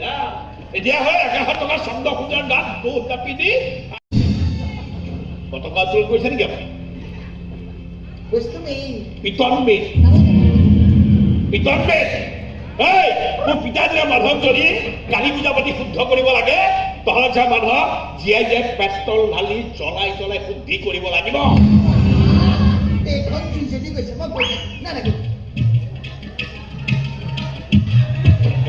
যা। এতিয়া হয় একেশ টকাৰ চন্দ সুন্দৰ গাত দৌৰ জাপি দি। পটকা চুৰ কৰিছে নেকি আপুনি? বস্তু নেই পিতন বিধ পিতন বিধ এই মোৰ পিতাই দিলে মানুহক যদি গালি বুজা পাতি শুদ্ধ কৰিব লাগে তহঁত যে মানুহক জীয়াই জীয়াই পেট্ৰল ঢালি জ্বলাই জ্বলাই শুদ্ধি কৰিব লাগিব। এইখন গৈছে মই কৈ নাই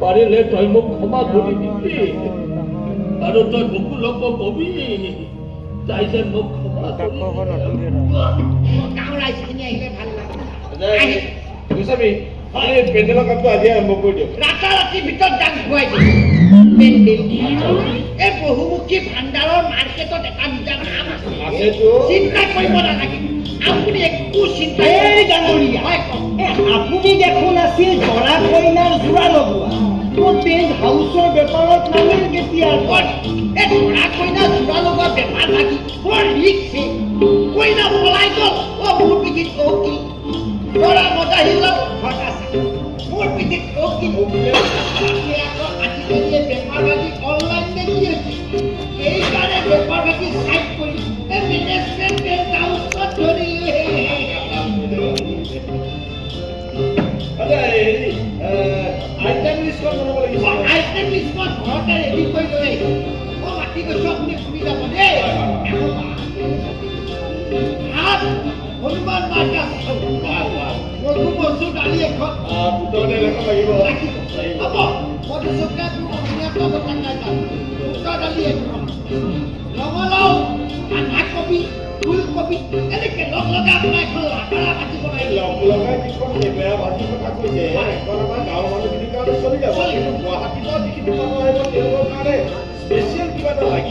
পাৰিলে তই মোক ক্ষমা কৰি দিবি আৰু তই বকুলক কবি তাই যে মোক ক্ষমা কৰি লাগে পেণ্ডেলৰ কামটো আজি আৰম্ভ কৰি দিয়ক। ভিতৰত গান খুৱাই পেণ্ডেল এই বহুমুখী ভাণ্ডাৰৰ মাৰ্কেটত এটা নিজা নাম আছে। চিন্তা কৰিব নালাগে। আপুনি একো চিন্তা ডাঙৰীয়া। হয় এ, আপুনি দেখোন আছিল দৰা কইনাৰ যোৰা লগোৱা। কইনা লিষ্টখন ঘৰতে ৰেডি কৰি লৈ মই মাতি গৈছোঁ আপুনি শুনি যাব দেই ভাত হনুমান মাৰ্কা মগু মচুৰ দালি এখন গোটতে লেখা লাগিব ৰাখিব হ'ব অসমীয়া পাব টাকা যাম দালি এখন ৰঙালাও বন্ধাকবি ফুলকবি এনেকে লগ লগাই আপোনাৰ এখন লাকাৰা ভাজি বনাই লগ লগাই বেয়া ভাজিৰ কথা কৈছে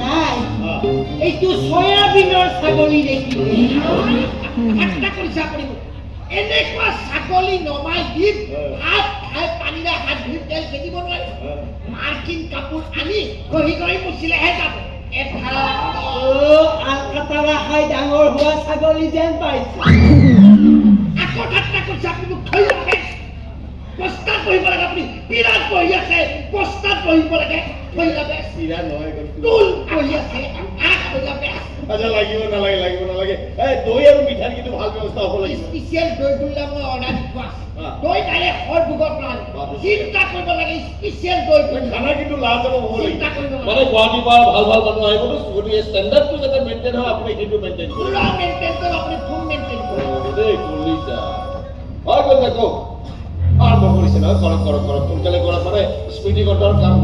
নাই। ছাগলী নেকি ঠাট্টা কৰিছে আপুনি এনেকুৱা ছাগলী নমাই দিম ভাত খাই পানীৰে হাত ধুই তেল খেদিব নোৱাৰি। মাৰ্কিন কাপোৰ আনি ঘঁহি ঘঁহি মুচিলেহে যাব। ডাঙৰ হোৱা ছাগলী যেন পাইছে। আকৌ ঠাট্টা কৰিছে আপুনি থৈ ৰাখে প্ৰস্তাৱ পঢ়িব লাগে আপুনি। বিৰাট পঢ়ি আছে প্ৰস্তাৱ পঢ়িব লাগে থৈ যাবে নহয় আছে আচ্ছা লাগিব নালাগে লাগিব নালাগে। এই দৈ আৰু মিঠাই কিন্তু ভালো ব্যৱস্থা হ'ব লাগিব। স্পেচিয়েল দৈ গুল্লা মই অৰ্ডাৰ দি থোৱা সৰ চিন্তা কৰিব লাগে স্পেচিয়েল দৈ খানা কিন্তু লাজজনক হ'ব চিন্তা কৰিব মানে গুৱাহাটীৰ পৰা ভালো ভালো মানুহ আহিবতো গতিকে ষ্টেণ্ডাৰ্ডটো যাতে মেইনটেইন হয় আপুনি সেইটো মেইনটেইন কৰিব। মেইনটেইন কৰিব আপুনি ফুল মেইনটেইন কৰিব দেই হয় আৰম্ভ কৰিছে নহয় কৰক কৰক কৰক সোনকালে কৰক মানে স্মৃতি গ্ৰন্থৰ কাম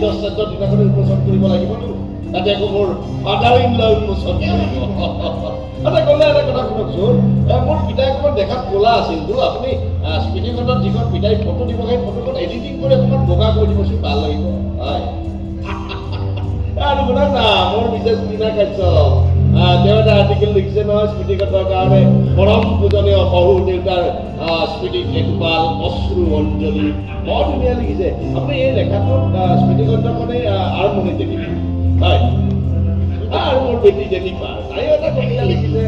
কামখিনি সোনকালে কৰক আদ্য শ্ৰাদ্ধৰ দিনাখনে উন্মোচন কৰিব লাগিবতো তাতে আকৌ মোৰ ফাদাৰ ইন ল উন্মোচন কৰিব আচ্ছা ক'লে এটা কথা শুনকচোন এ, মোৰ পিতাই অকণমান দেখাত ক'লা আছিলতো আপুনি আহ, স্মৃতি গ্ৰন্থত যিখন পিতাই ফটো দিব সেই ফটোখন এডিটিং কৰি অকণমান বগা কৰি দিবচোন ভালো লাগিব হয় আৰু শুনক না মোৰ বিশেষ মীনা কাশ্যপ তেওঁ আৰ্টিকেল লিখিছে নহয় স্মৃতিগতৰ কাৰণে পৰম পূজনীয় শহুৰ দেউতাৰ স্মৃতি দেখভাল অশ্ৰু অঞ্জলি বৰ ধুনীয়া লিখিছে। আপুনি এই লেখাটোত আহ, আৰম্ভণি দেখিব হয়। আৰু মোৰ বেটি জেনিফাৰ তাইও এটা কবিতা লিখিছে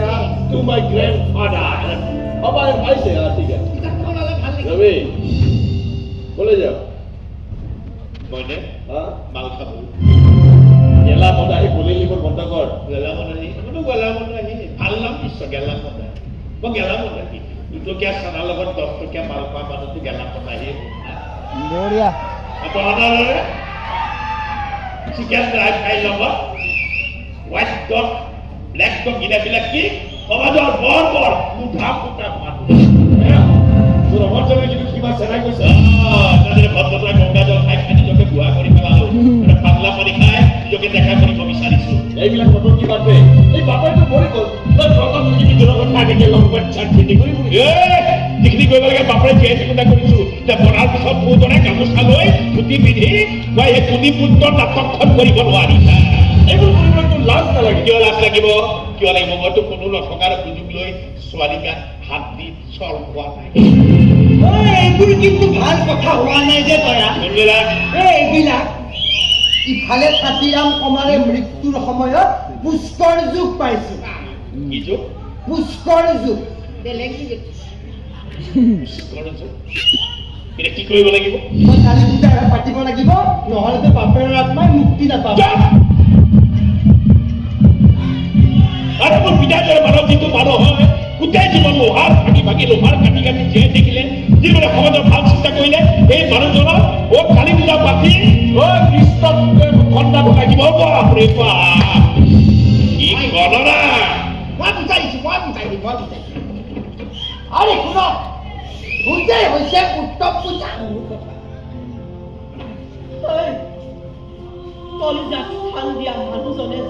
টু মাই গ্ৰেণ্ড ফাদাৰ হ'ব পাইছে ঠিক আছে। ৰবি ক'লৈ যাওঁ। মইনে? হা? মাল খাব। গেলা মদাহী বলি লিখিব বন্ধ কৰ। গেলা মনাহী মইতো গেলা মনাহী ভালো নাম নিশ্চয় গেলা মনাহী মই গেলা মনাহী দুটো টকীয়া চানাৰ লগত দহ টকীয়া মালপোৱা মানুহটো গেলা পতাহি বঢ়িয়া। আপোনালোকে চিকেন ড্ৰাই ফ্ৰাই লগত হোৱাইট ডগ ব্লেক ডগ এইবিলাক কি? সমাজৰ বৰ বৰ মুঠা মুঠা মানুহ। অমত যাবে কিন্তু কিবা চেৰাই গৈছে তাদের ভদ্রতা গঙ্গা জল খাই খাই নিজকে ভুয়া কৰি পেলালো। পাতলা পানী খাই নিজকে দেখা বিচাৰিছো এইবিলাক নতুন কি বাদ এই বাপেৰটো মৰি গ'ল। প্ৰথম তুমি ভিতৰৰ কথা আগে পাই চাট খেতি কৰি যিখিনি কৰিব লাগে বাপৰে জীয়াই থাকোঁতে কৰিছো। এতিয়া পঢ়াৰ পিছত বহুজনে গামোচা লৈ ধুতি পিন্ধি মই এই কুনি পুত্ৰ নাটকখন কৰিব নোৱাৰি। এইবোৰ কৰিবলৈ তোৰ লাজ নালাগে। কিয় লাজ লাগিব? কিয় লাগিব? মইতো কোনো নথকাৰ সুযোগ লৈ ছোৱালী গাত হাত দি চৰ পোৱা নাই। এইবোৰ কিন্তু ভালো কথা হোৱা নাই যে তৰা এইবিলাক ইফালে ছাতিৰাম কমাৰে মৃত্যুৰ সময়ত পুষ্কৰ যুগ পাইছো। পুষ্কৰ যুগ। বেলেগ কি কি কৰিব লাগিব? মই কালি পূজা পাতিব লাগিব। নহ'লেতো বাপেৰৰ আত্মাই মুক্তি নাপাব। আৰু মোৰ পিতাই দৰে মানৱ যিটো মানুহ হয় গোটেই জীৱন লোহাৰ ভাগি ভাগি লোহাৰ কাটি কাটি জীয়াই থাকিলে যিবোৰে সমাজৰ ভাল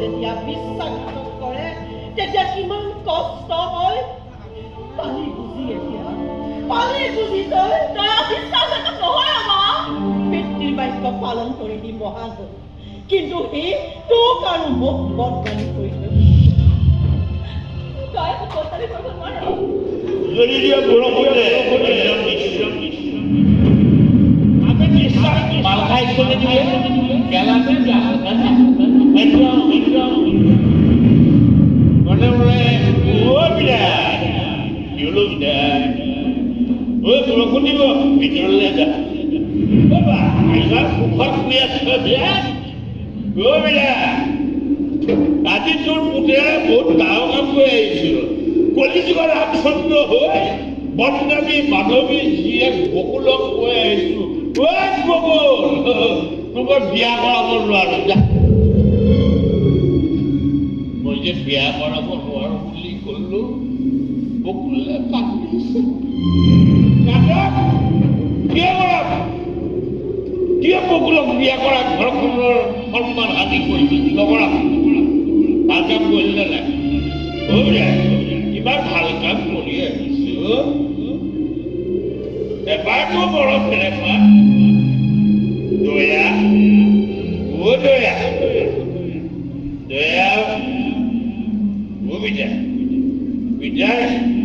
যেতিয়া বিশ্বাসঘাতক কৰে তেতিয়া কিমান কষ্ট হয় পিতৃৰ বাক্য পালন কৰি দি মহাজন কিন্তু সি তোক আৰু মোক বদনামি কৰি থৈ তই একো বদনামি কৰিব যদি দিয়া বৰষুণে একদম নিশ্চয় আমি নিশ্চয় মাল খাই চলে দিলে? গেলাতে যা একদম একদম মনে মনে ও বিৰাট কি হলো বিৰাট ঐ বৰষুণ দিব ভিতৰলৈ যা। বাবা ইমান সুখত শুই আছ আজি তোৰ পুতেৰে বহুত ডাঙৰ কাম কৰি আহিছিল। কলিযুগৰ ৰামচন্দ্ৰ হৈ বদনামী মাধৱী জীয়েক বকুলক কৈ আহিছো। ঐ বকুল বিয়া কৰাব নোৱাৰো, যা। মই যে বিয়া কৰাব নোৱাৰো বুলি কলো বকুলে কান্দিছে কান্দক কিয় কৰাব? কিয় বকুলক বিয়া কৰা ঘৰখনৰ সন্মান হানি কৰিবি নকৰা ভালো কাম কৰিলে নাই অ' বোলে, ইমান ভালো কাম কৰি আহিছো এবাৰতো মৰম তেনেকুৱা দয়া অ' দয়া দয়া অ' বিজয় বিজয়